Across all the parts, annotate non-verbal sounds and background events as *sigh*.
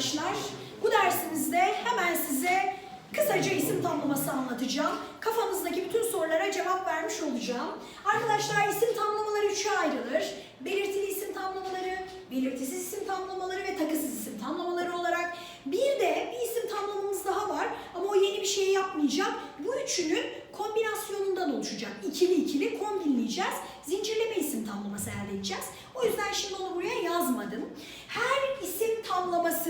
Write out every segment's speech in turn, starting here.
arkadaşlar. Bu dersimizde hemen size kısaca isim tamlaması anlatacağım. Kafanızdaki bütün sorulara cevap vermiş olacağım. Arkadaşlar isim tamlamaları üçe ayrılır. Belirtili isim tamlamaları, belirtisiz isim tamlamaları ve takısız isim tamlamaları olarak. Bir de bir isim tamlamamız daha var ama o yeni bir şey yapmayacak. Bu üçünün kombinasyonundan oluşacak. İkili ikili kombinleyeceğiz. Zincirleme isim tamlaması elde edeceğiz. O yüzden şimdi onu buraya yazmadım. Her isim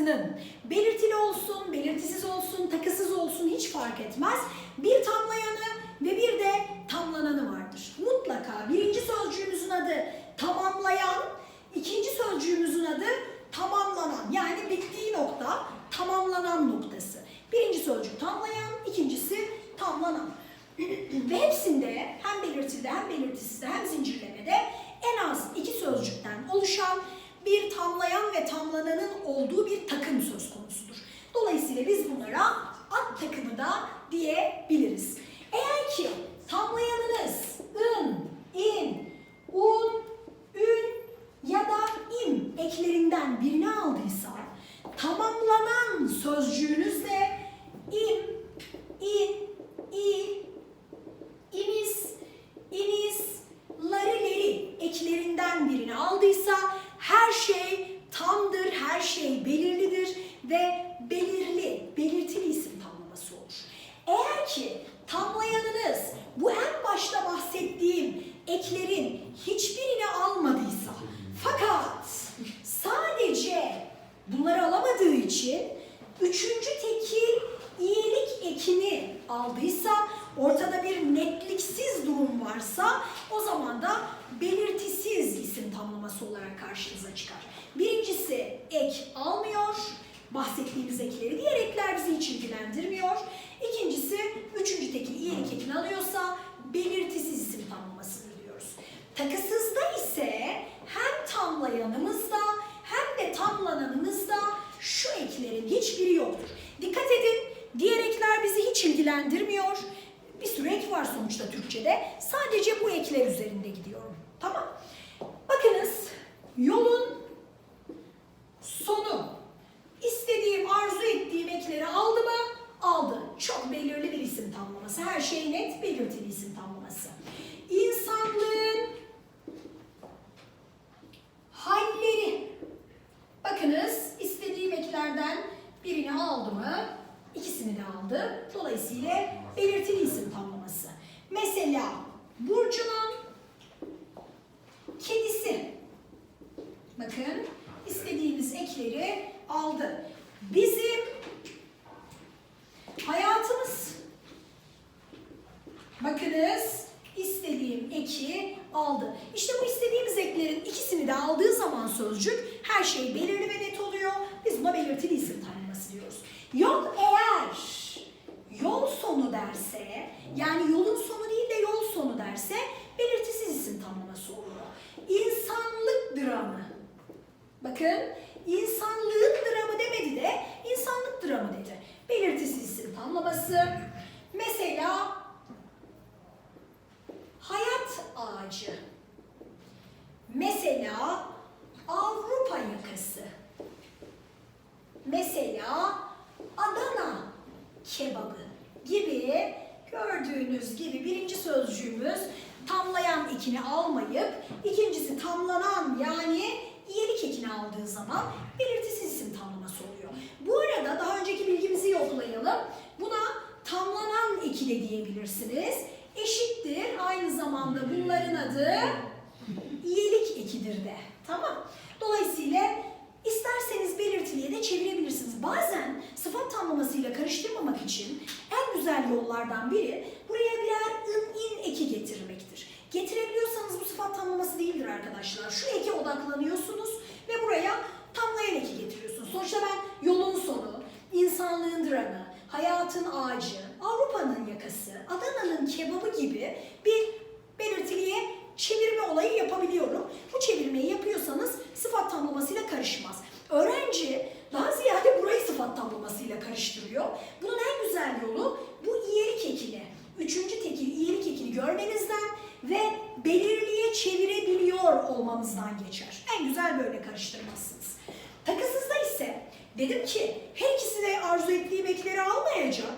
tamlamasının belirtili olsun, belirtisiz olsun, takısız olsun hiç fark etmez. Bir tamlayanı ve bir de tamlananı vardır. Mutlaka birinci sözcüğümüzün adı tamamlayan, ikinci sözcüğümüzün adı tamamlanan. Yani bittiği nokta tamamlanan noktası. Birinci sözcük tamlayan, ikincisi tamlanan. *clears throat* ve hepsinde hem belirtili hem belirtisizde hem zincirlemede en az iki sözcükten oluşan bir tamlayan ve tamlananın olduğu bir takım söz konusudur. Dolayısıyla biz bunlara at takımı da diyebiliriz. Eğer ki tamlayanınız ın, in, un, ün ya da im eklerinden birini aldıysa tamamlanan sözcüğünüz de im, in, i, iniz, iniz, ları leri eklerinden birini aldıysa her şey tamdır, her şey belirlidir ve belirli, belirtili isim tamlaması olur. Eğer ki tamlayanınız bu en başta bahsettiğim eklerin hiçbirini almadıysa fakat sadece bunları alamadığı için üçüncü tekil iyilik ekini aldıysa, ortada bir netliksiz durum varsa o zaman da belirtisiz isim tamlaması olarak karşınıza çıkar. Birincisi ek almıyor, bahsettiğimiz ekleri, diğer ekler bizi hiç ilgilendirmiyor. İkincisi, üçüncü tekil iyilik ekini alıyorsa belirtisiz isim tamlamasıdır diyoruz. Takısızda ise hem tamlayanımızda hem de tamlananımızda şu eklerin hiçbiri yoktur. Dikkat edin, diğer ekler bizi hiç ilgilendirmiyor. Bir sürü ek var sonuçta Türkçe'de. Sadece bu ekler üzerinde gidiyorum. Tamam. Bakınız, yolun sonu. İstediğim, arzu ettiğim ekleri aldı mı? Aldı. Çok belirli bir isim tamlaması. Her şey net, belirtili isim tamlaması. İnsanlığın halleri. Bakınız istediğim eklerden birini aldı mı? İkisini de aldı. Dolayısıyla belirtili isim tamlaması. Mesela Burcu'nun kedisi. Bakın istediğimiz ekleri aldı. Bizim hayatımız. Bakınız istediğim eki aldı. İşte bu istediğimiz eklerin ikisini de aldığı zaman sözcük her şey belirli ve net oluyor. Biz buna belirtili isim tanımlaması diyoruz. Yok yol sonu derse, yani yolun sonu değil de yol sonu derse belirtisiz isim tanımlaması oluyor. İnsanlık dramı. Bakın insanlığın dramı demedi de insanlık dramı dedi. Belirtisiz isim tamlaması. Mesela hayat ağacı. Mesela Avrupa yakası. Mesela Adana kebabı gibi gördüğünüz gibi birinci sözcüğümüz tamlayan ekini almayıp ikincisi tamlanan yani iyilik ekini aldığı zaman belirtisiz isim tamlaması oluyor. Bu arada daha önceki bilgimizi yoklayalım. Buna tamlanan eki de diyebilirsiniz. Eşittir aynı zamanda bunların adı iyilik ekidir de. Tamam. Dolayısıyla isterseniz belirtiliye de çevirebilirsiniz. Bazen sıfat tamlamasıyla karıştırmamak için en güzel yollardan biri buraya birer ın in eki getirmektir. Getirebiliyorsanız bu sıfat tamlaması değildir arkadaşlar. Şu eke odaklanıyorsunuz ve buraya tamlayan eki getiriyorsunuz. Sonuçta ben yolun sonu, insanlığın dramı, hayatın ağacı, Avrupa'nın yakası, Adana'nın kebabı gibi bir belirtiliye çevirme olayı yapabiliyorum. Bu çevirmeyi yapıyorsanız sıfat tamlamasıyla karışmaz. Öğrenci daha ziyade burayı sıfat tamlamasıyla karıştırıyor. Bunun en güzel yolu bu iyilik ekini, üçüncü tekil iyilik ekini görmenizden ve belirliye geçer. En güzel böyle karıştırmazsınız. Takısızda ise Dedim ki her ikisi de arzu ettiğim ekleri almayacak.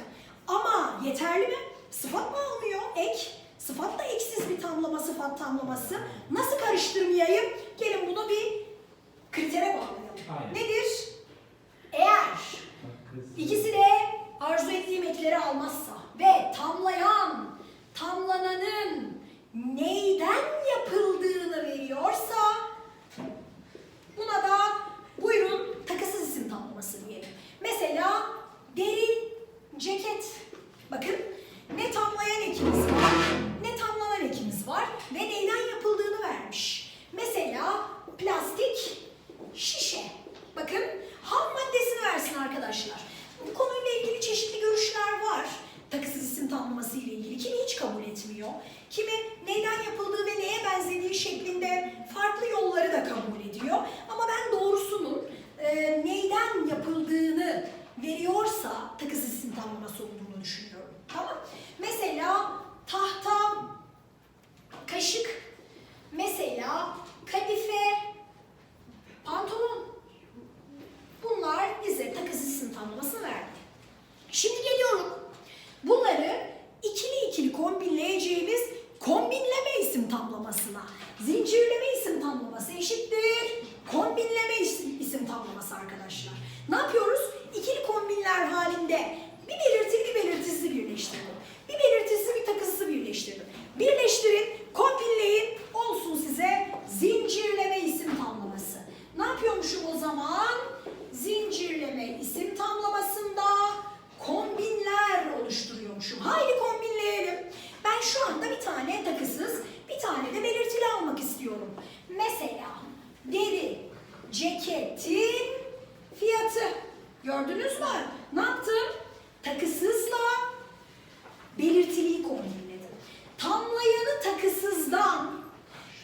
Ama yeterli mi? Sıfat mı almıyor? Ek. Sıfat da eksiz bir tamlama, sıfat tamlaması. Nasıl karıştırmayayım? Gelin bunu bir bom. Yapıyoruz? İkili kombinler halinde bir belirtili bir belirtisi birleştirdim. Bir belirtisi bir takısı birleştirdim. Birleştirin, kombinleyin, olsun size zincirleme isim tamlaması. Ne yapıyormuşum o zaman? Zincirleme isim tamlamasında kombinler oluşturuyormuşum. Haydi kombinleyelim. Ben şu anda bir tane takısız, bir tane de belirtili almak istiyorum. Mesela deri ceketin fiyatı. Gördünüz mü? Ne yaptım? Takısızla belirtiliyi kombinledim. Tamlayanı takısızdan,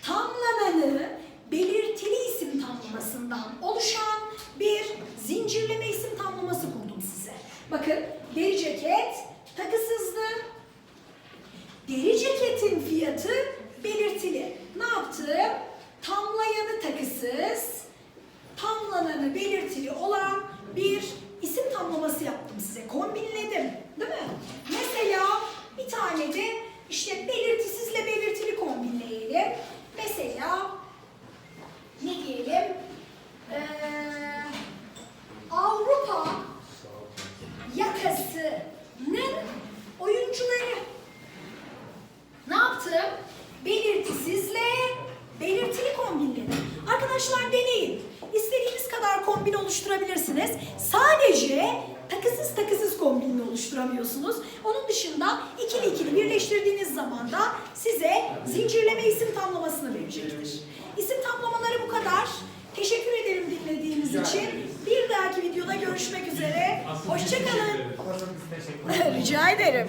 tamlananı belirtili isim tamlamasından oluşan bir zincirleme isim tamlaması kurdum size. Bakın deri ceket takısızdı. Deri ceketin fiyatı belirtili. Ne yaptım? Tamlayanı takısız, tamlananı belirtili olan bir isim tamlaması yaptım size. Kombinledim. Değil mi? Mesela bir tane de işte belirtisizle belirtili kombinleyelim. Mesela ne diyelim? Ee, Avrupa yakasının oyuncuları. Ne yaptım? Belirtisizle belirtili kombinledim. Arkadaşlar deneyin. İstediğiniz kadar kombin oluşturabilirsiniz. Sadece takısız takısız kombinle oluşturamıyorsunuz. Onun dışında ikili ikili birleştirdiğiniz zaman da size zincirleme isim tamlamasını verecektir. İsim tamlamaları bu kadar. Teşekkür ederim dinlediğiniz için. Bir dahaki videoda görüşmek üzere. Hoşçakalın. *laughs* Rica ederim.